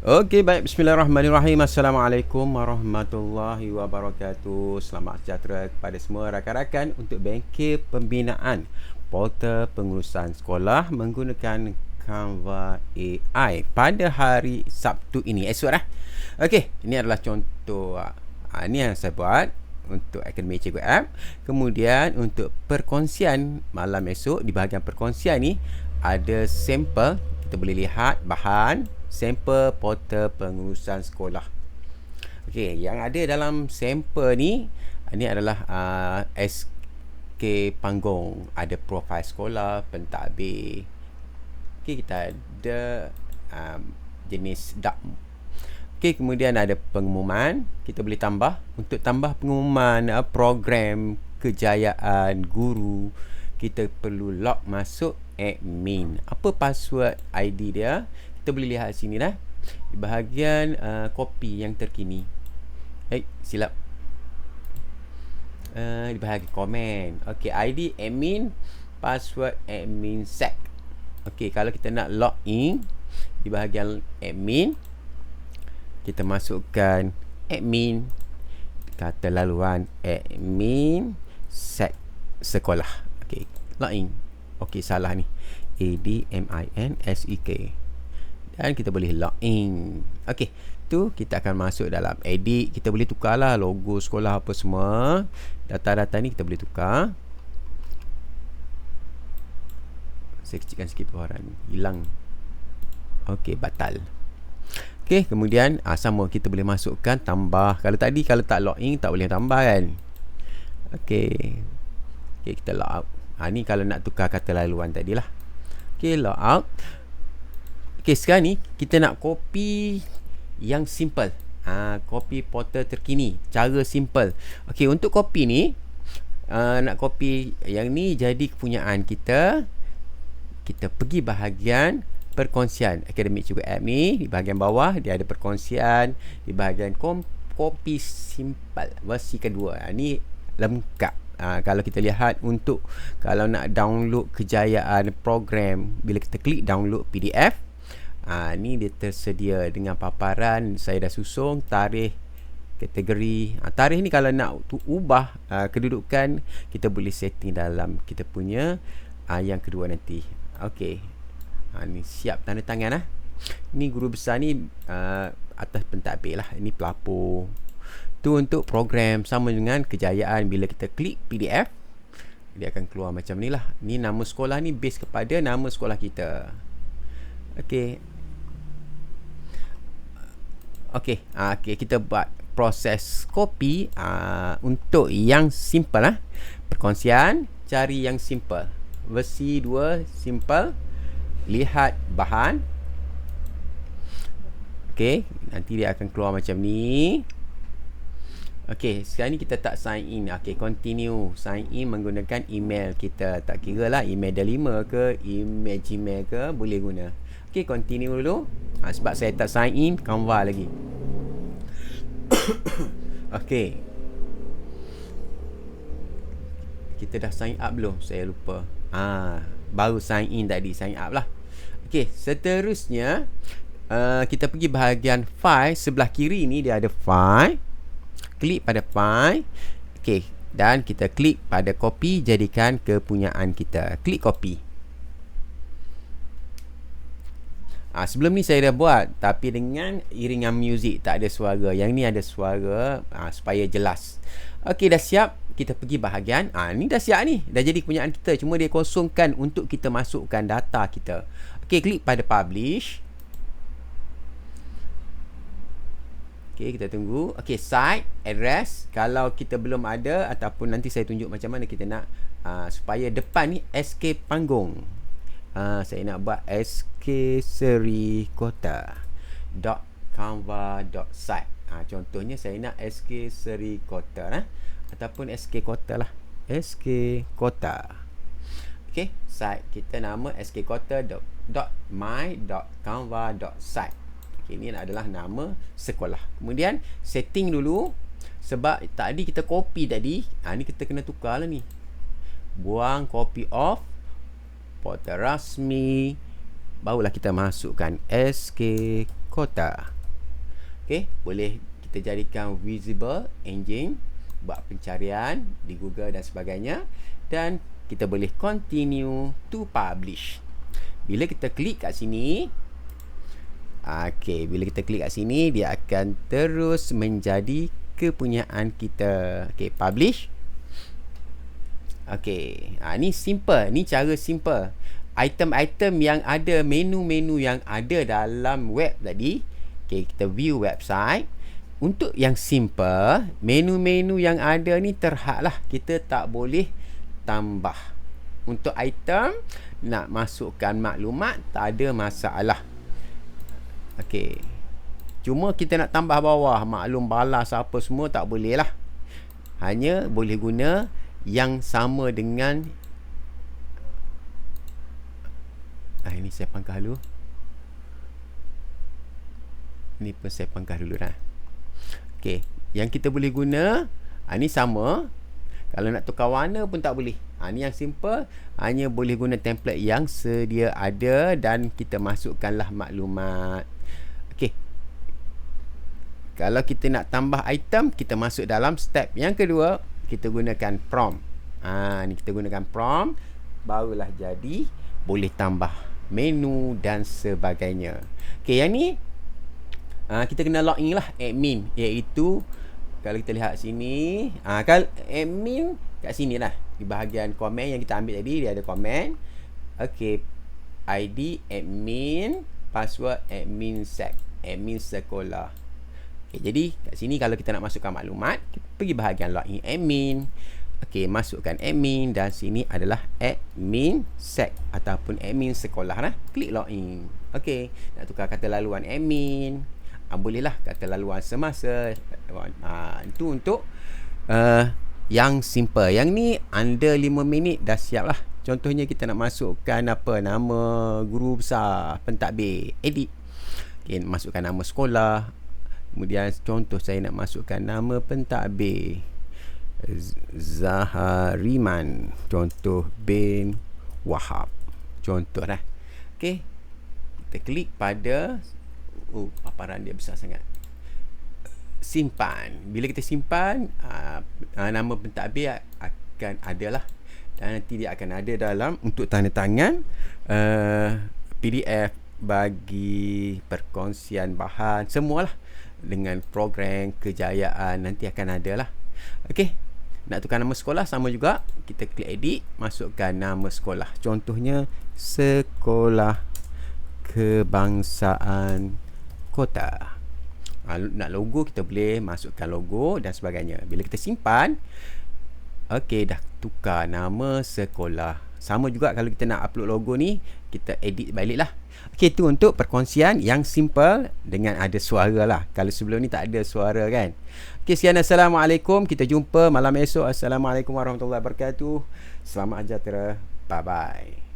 Okey, baik. Bismillahirrahmanirrahim. Assalamualaikum warahmatullahi wabarakatuh. Selamat sejahtera kepada semua rakan-rakan untuk bengkel pembinaan portal pengurusan sekolah menggunakan Canva AI pada hari Sabtu ini. Esok lah. Okey, ini adalah contoh. Uh, ini yang saya buat untuk Akademi Cikgu App. Kemudian untuk perkongsian malam esok di bahagian perkongsian ni ada sampel kita boleh lihat bahan sampel portal pengurusan sekolah. Okey, yang ada dalam sampel ni ini adalah uh, SK panggung, ada profil sekolah, pentadbir. Okey, kita ada um, jenis dak. Okey, kemudian ada pengumuman, kita boleh tambah untuk tambah pengumuman uh, program kejayaan guru kita perlu log masuk admin. Apa password ID dia? kita boleh lihat sini lah bahagian uh, kopi yang terkini. Eh silap. Uh, di bahagian komen. Ok ID admin password admin set ok kalau kita nak log in di bahagian admin kita masukkan admin. Kata laluan admin set sekolah. Ok log in ok salah ni. A D M I N S E K. Dan kita boleh log in. Ok tu kita akan masuk dalam edit. Kita boleh tukar lah logo sekolah apa semua. Data-data ni kita boleh tukar. Saya kecilkan sikit pewaran hilang. Ok batal. Ok kemudian ah, sama. Kita boleh masukkan tambah. Kalau tadi kalau tak log in tak boleh tambah kan? Ok ok kita log out ha, ni kalau nak tukar kata laluan tadi lah ok log out Okey, sekarang ni kita nak copy yang simple. Ha, copy portal terkini, cara simple. Okey, untuk copy ni uh, nak copy yang ni jadi kepunyaan kita. Kita pergi bahagian perkongsian Akademik Cikgu App ni di bahagian bawah dia ada perkongsian di bahagian kom- copy simple versi kedua. Ha, ni lengkap. Ha, kalau kita lihat untuk kalau nak download kejayaan program bila kita klik download PDF Ha, ni dia tersedia dengan paparan saya dah susung tarikh kategori. Ha, tarikh ni kalau nak tu ubah ha, kedudukan kita boleh setting dalam kita punya ha, yang kedua nanti. Okey. Ha, ni siap tanda tangan lah ni guru besar ni uh, atas pentadbir lah. Ini pelapor tu untuk program sama dengan kejayaan bila kita klik PDF dia akan keluar macam ni lah ni nama sekolah ni base kepada nama sekolah kita Okey. Okey, uh, okey kita buat proses copy uh, untuk yang simple lah. Perkongsian, cari yang simple. Versi 2 simple. Lihat bahan. Okey, nanti dia akan keluar macam ni. Okey, sekarang ni kita tak sign in. Okey, continue sign in menggunakan email kita. Tak kira lah email Delima ke, email Gmail ke, boleh guna. Okey, continue dulu. Ha, sebab saya tak sign in Canva lagi. Okey. Kita dah sign up belum? Saya lupa. Ah, ha, baru sign in tadi, sign up lah. Okey, seterusnya uh, kita pergi bahagian file sebelah kiri ni dia ada file. Klik pada file. Okey, dan kita klik pada copy jadikan kepunyaan kita. Klik copy. Ha, sebelum ni saya dah buat tapi dengan iringan muzik tak ada suara. Yang ni ada suara ha, supaya jelas. Okey dah siap. Kita pergi bahagian. Ah ha, ni dah siap ni. Dah jadi kepunyaan kita. Cuma dia kosongkan untuk kita masukkan data kita. Okey klik pada publish. Okey kita tunggu. Okey site address kalau kita belum ada ataupun nanti saya tunjuk macam mana kita nak uh, supaya depan ni SK panggung. Uh, saya nak buat sk seri kota dot canva dot site. Ha, contohnya saya nak sk seri kota lah ataupun sk kota lah. Sk kota. Ok site kita nama sk okay, ini adalah nama sekolah kemudian setting dulu sebab tadi kita copy tadi ha, ni kita kena tukar lah ni buang copy off portal rasmi barulah kita masukkan SK kota. Okey, boleh kita jadikan visible engine buat pencarian di Google dan sebagainya dan kita boleh continue to publish. Bila kita klik kat sini, okey, bila kita klik kat sini dia akan terus menjadi kepunyaan kita. Okey, publish. Okey, ha, ni simple, ni cara simple. Item-item yang ada, menu-menu yang ada dalam web tadi, Okay, kita view website. Untuk yang simple, menu-menu yang ada ni terhad lah. Kita tak boleh tambah. Untuk item, nak masukkan maklumat, tak ada masalah. Okay. Cuma kita nak tambah bawah, maklum balas apa semua, tak boleh lah. Hanya boleh guna yang sama dengan... Ah, ini saya pangkah dulu. Ni pun saya pangkah dulu dah. Okey, yang kita boleh guna, ha, ni sama. Kalau nak tukar warna pun tak boleh. Ha, ni yang simple, hanya boleh guna template yang sedia ada dan kita masukkanlah maklumat. Kalau kita nak tambah item, kita masuk dalam step yang kedua, kita gunakan prompt. Ha, ni kita gunakan prompt, barulah jadi boleh tambah menu dan sebagainya. Okey, yang ni uh, kita kena login lah admin iaitu kalau kita lihat sini uh, kalau admin kat sini lah di bahagian komen yang kita ambil tadi dia ada komen ok ID admin password admin sec admin sekolah okay, jadi kat sini kalau kita nak masukkan maklumat pergi bahagian login admin. Ok masukkan admin dan sini adalah admin sec ataupun admin sekolah lah klik login. Ok nak tukar kata laluan admin. Ha, bolehlah kata laluan semasa. Ha, itu untuk uh, yang simple. Yang ni under 5 minit dah siap lah. Contohnya kita nak masukkan apa nama guru besar pentadbir edit. Okay, masukkan nama sekolah kemudian contoh saya nak masukkan nama pentadbir. Zahariman. Contoh bin Wahab. Contoh lah okay. kita klik pada oh paparan dia besar sangat. Simpan. Bila kita simpan uh, uh, nama pentadbir akan ada lah dan nanti dia akan ada dalam untuk tanda tangan uh, PDF bagi perkongsian bahan semualah dengan program kejayaan nanti akan ada lah ok nak tukar nama sekolah sama juga. Kita klik edit masukkan nama sekolah. Contohnya sekolah kebangsaan kota. Ha, nak logo kita boleh masukkan logo dan sebagainya. Bila kita simpan ok dah tukar nama sekolah sama juga kalau kita nak upload logo ni kita edit balik lah ok tu untuk perkongsian yang simple dengan ada suara lah. Kalau sebelum ni tak ada suara kan. Ok sekian. Assalamualaikum. Kita jumpa malam esok. Assalamualaikum warahmatullahi wabarakatuh. Selamat ajar bye bye